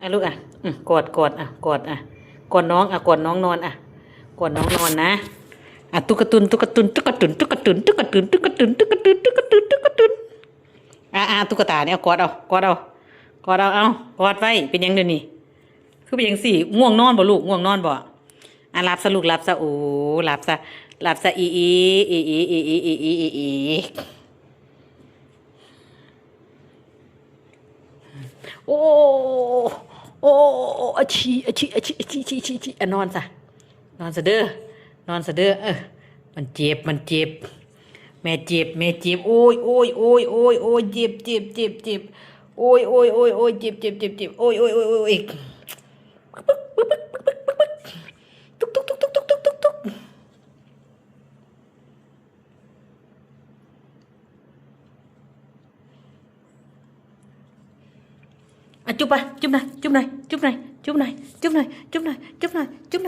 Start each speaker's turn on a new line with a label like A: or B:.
A: อะลูกอะอืมกอดกอดอะกอดอะกอดน้องอะกอดน้องนอนอะกอดน้องนอนนะอะตุ๊กตุนตุ๊กตุนตุ๊กตุนตุ๊กตุนตุ๊กตุนตุ๊กตุนตุ๊กตุนตุ๊กตุนตุ๊กตุนอะอะตุ๊กตาเนี่ยกอดเอากอดเอากอดเอาเอากอดไว้เป็นยังเดี๋ยวนี้คือเป็นยังสี่ง่วงนอนบ่ลูกง่วงนอนบ่อะหลับซะลูกหลับซะโอ้หลับซะหลับซะอีอีอีอีอีอีอีอีอีอีโอ้โอ้ อาชีอาชีอาชีอาชีอาชีอาชีอาชีอะนอนซะนอนซะเด้อนอนซะเด้อเออมันเจ็บมันเจ็บ แม่เจ็บแม่เจ็บโอ้ยโอ้ยโอ้ยโอ้ยโอ้ยเจ็บเจ็บเจ็บเจ็บโอ้ยโอ้ยโอ้ยโอ้ยเจ็บเจ็บเจ็บเจ็บโอ้ยโอ้ยโอ้ยโอ้ยตุ๊กตุ๊กตุ๊กตุ๊กตุ๊กตุ๊กตุ๊กตุ๊ก อะจุ๊บไปจุ๊บหน่อยจุ๊บหน่อยจุ๊